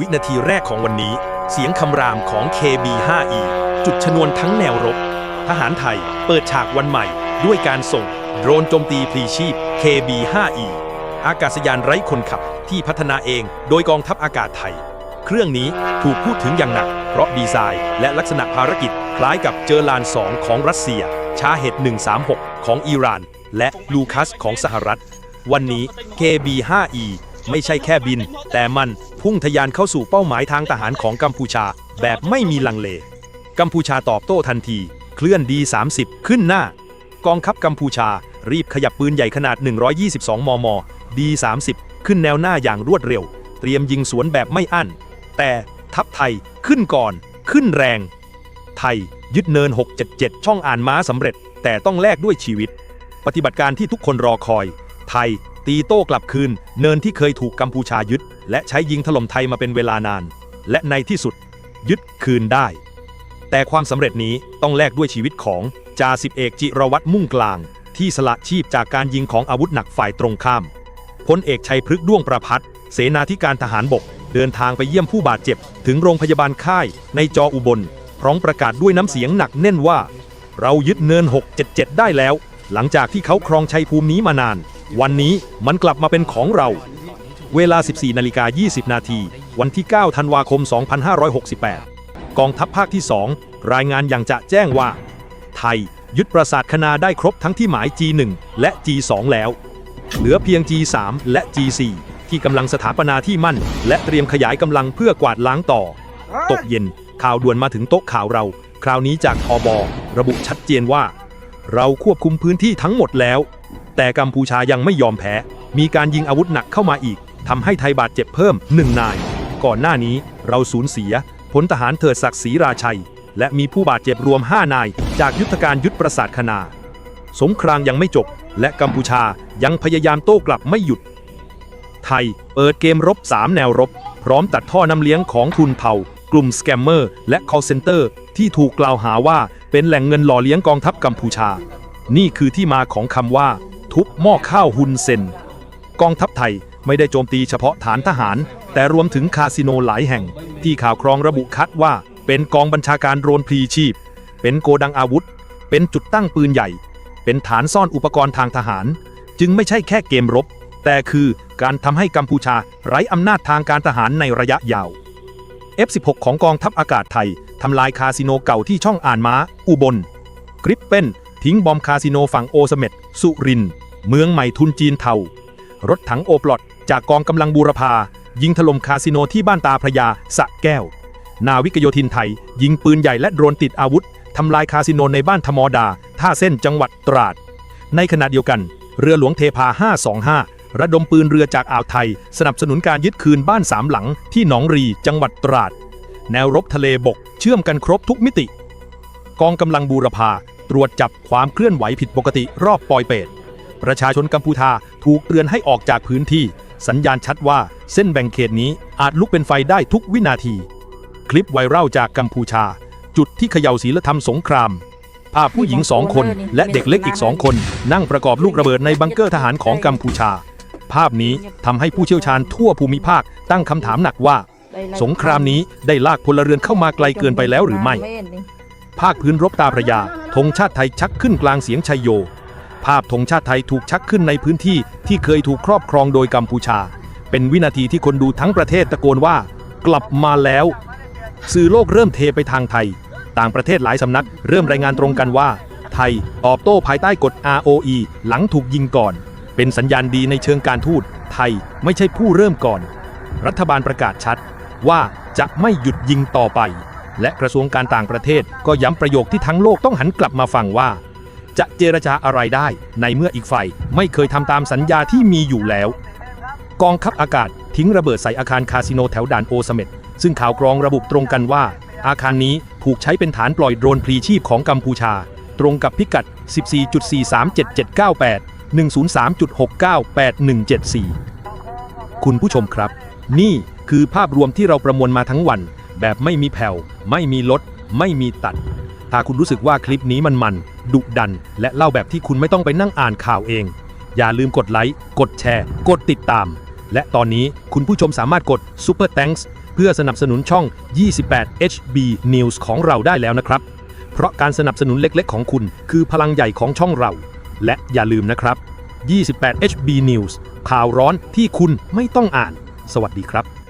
วินาทีแรกของวันนี้ เสียงคำรามของ KB5E จุดชนวนทั้งแนวรบ ทหารไทยเปิดฉากวันใหม่ ด้วยการส่ง โดรนโจมตีพลีชีพ KB5E อากาศยานไร้คนขับที่พัฒนาเองโดยกองทัพอากาศไทย เครื่องนี้ถูกพูดถึงอย่างหนัก เพราะดีไซน์และลักษณะภารกิจ คล้ายกับเจอร์ลาน 2 ของรัสเซีย ชาเฮด136 ของอิหร่าน และลูคัสของสหรัฐ วันนี้ KB5E ไม่ใช่แค่บิน แต่มันพุ่งทะยานเข้าสู่เป้าหมายทางทหารของกัมพูชา แบบไม่มีลังเล กัมพูชาตอบโต้ทันที เคลื่อน D30 ขึ้นหน้า กองทัพกัมพูชารีบขยับปืนใหญ่ขนาด 122 มม D30 ขึ้นแนวหน้าอย่างรวดเร็ว เตรียมยิงสวนแบบไม่อั้น แต่ทัพไทยขึ้นก่อน ขึ้นแรง ไทยยึดเนิน 677 ช่องอ่านม้าสำเร็จ แต่ต้องแลกด้วยชีวิต ปฏิบัติการที่ทุกคนรอคอย ไทย ตีโต้กลับคืน เนินที่เคยถูกกัมพูชายึด และใช้ยิงถล่มไทยมาเป็นเวลานาน และในที่สุด ยึดคืนได้ แต่ความสำเร็จนี้ต้องแลกด้วยชีวิตของจ่าสิบเอกจิรวัตรมุ่งกลาง ที่สละชีพจากการยิงของอาวุธหนักฝ่ายตรงข้ามพลเอกชัยพฤกษ์ด้วงประพัฒเสนาธิการทหารบก เดินทางไปเยี่ยมผู้บาดเจ็บ ถึงโรงพยาบาลค่าย ในจออุบล พร้อมประกาศด้วยน้ำเสียงหนักแน่นว่า เรายึดเนิน 677 ได้แล้ว หลังจากที่เขาครองชัยภูมินี้มานาน วันนี้มันกลับมาเป็นของเรา เวลา 14นาฬิกา20 นาที วันที่ 9 ธันวาคม 2568 กองทัพภาคที่ 2 รายงานอย่างจะแจ้งว่า ไทยยึดปราสาทคณาได้ครบทั้งที่หมาย G1 และ G2 แล้ว เหลือเพียง G3 และ G4 ที่กำลังสถาปนาที่มั่น และเตรียมขยายกำลังเพื่อกวาดล้างต่อ ตกเย็นข่าวด่วนมาถึงโต๊ะข่าวเรา คราวนี้จากทอบอระบุชัดเจนว่า เราควบคุมพื้นที่ทั้งหมดแล้ว แต่กัมพูชายังไม่ยอมแพ้ มีการยิงอาวุธหนักเข้ามาอีกทำให้ไทยบาดเจ็บเพิ่มหนึ่งนาย ก่อนหน้านี้เราสูญเสียพลทหารเถิดศักดิ์ศรีราชัย และมีผู้บาดเจ็บรวม 5 นาย จากยุทธการยึดปราสาทคณา สงครามยังไม่จบ และกัมพูชายังพยายามโต้กลับไม่หยุด ไทยเปิดเกมรบ 3 แนวรบ พร้อมตัดท่อน้ำเลี้ยงของทุนเผ่ากลุ่มสแกมเมอร์และ call center ที่ถูกกล่าวหาว่าเป็นแหล่งเงินหล่อเลี้ยงกองทัพกัมพูชา นี่คือที่มาของคำว่า ทุบหม้อข้าวฮุนเซน กองทัพไทยไม่ได้โจมตีเฉพาะฐานทหาร แต่รวมถึงคาสิโนหลายแห่ง ที่ข่าวครองระบุคัดว่า เป็นกองบัญชาการโดรนพลีชีพ เป็นโกดังอาวุธ เป็นจุดตั้งปืนใหญ่ เป็นฐานซ่อนอุปกรณ์ทางทหาร จึงไม่ใช่แค่เกมรบ แต่คือการทำให้กัมพูชาไร้อำนาจทางการทหารในระยะยาว F16 ของกองทัพอากาศไทยทำลายคาสิโนเก่าที่ช่องอ่านม้า อุบลกริปเป็นทิ้งบอมคาสิโนฝั่งโอสเม็ดสุรินทร์ เมืองใหม่ทุนจีนเทา รถถังโอปลอดจากกองกำลังบูรพา ยิงถล่มคาสิโนที่บ้านตาพระยาสะแก้ว นาวิกโยธินไทย ยิงปืนใหญ่และโดรนติดอาวุธทำลายคาสิโนในบ้านธมอดา ท่าเส้นจังหวัดตราด ในขณะเดียวกัน เรือหลวงเทพา 525 ระดมปืนเรือจากอ่าวไทย สนับสนุนการยึดคืนบ้านสามหลังที่หนองรีจังหวัดตราด แนวรบทะเลบก เชื่อมกันครบทุกมิติ กองกำลังบูรพาตรวจจับความเคลื่อนไหวผิดปกติรอบปอยเปต ประชาชนกัมพูชาถูกเตือนให้ออกจากพื้นที่ สัญญาณชัดว่าเส้นแบ่งเขตนี้อาจลุกเป็นไฟได้ทุกวินาที คลิปไวรัลจากกัมพูชา จุดที่เขย่าศีลธรรมสงครามภาพผู้หญิงสองคนและเด็กเล็กอีกสองคน นั่งประกอบลูกระเบิดในบังเกอร์ทหารของกัมพูชา ภาพนี้ทำให้ผู้เชี่ยวชาญทั่วภูมิภาคตั้งคำถามหนักว่า สงครามนี้ได้ลากพลเรือนเข้ามาไกลเกินไปแล้วหรือไม่ ภาคพื้นรบตาพระยาธงชาติไทยชักขึ้นกลางเสียงชัยโย ภาพธงชาติไทยถูกชักขึ้นในพื้นที่ที่เคยถูกครอบครองโดยกัมพูชา เป็นวินาทีที่คนดูทั้งประเทศตะโกนว่า กลับมาแล้ว สื่อโลกเริ่มเทไปทางไทย ต่างประเทศหลายสำนักเริ่มรายงานตรงกันว่า ไทยตอบโต้ภายใต้กฎ ROE หลังถูกยิงก่อน เป็นสัญญาณดีในเชิงการทูตไทยไม่ใช่ผู้เริ่มก่อน รัฐบาลประกาศชัดว่าจะไม่หยุดยิงต่อไป และกระทรวงการต่างประเทศก็ย้ำประโยคที่ทั้งโลกต้องหันกลับมาฟังว่า จะเจรจาอะไรได้ ในเมื่ออีกฝ่ายไม่เคยทำตามสัญญาที่มีอยู่แล้ว กองทัพอากาศทิ้งระเบิดใส่อาคารคาสิโนแถวด่านโอสเม็ดซึ่งข่าวกรองระบุตรงกันว่า อาคารนี้ถูกใช้เป็นฐานปล่อยโดรนพลีชีพของกัมพูชา ตรงกับพิกัด 14.43778 103.698174 คุณผู้ชมครับ นี่คือภาพรวมที่เราประมวลมาทั้งวัน แบบไม่มีแผ่ว ไม่มีลด ไม่มีตัด ถ้าคุณรู้สึกว่าคลิปนี้มันมัน ดุดัน และเล่าแบบที่คุณไม่ต้องไปนั่งอ่านข่าวเอง อย่าลืมกดไลค์ กดแชร์ กดติดตาม และตอนนี้คุณผู้ชมสามารถกด Super Thanks เพื่อสนับสนุนช่อง 28 HB News ของเราได้แล้วนะครับ เพราะการสนับสนุนเล็กๆ ของคุณ คือพลังใหญ่ของช่องเรา และอย่าลืมนะครับ 28 HB News ข่าวร้อนที่คุณไม่ต้องอ่าน สวัสดีครับ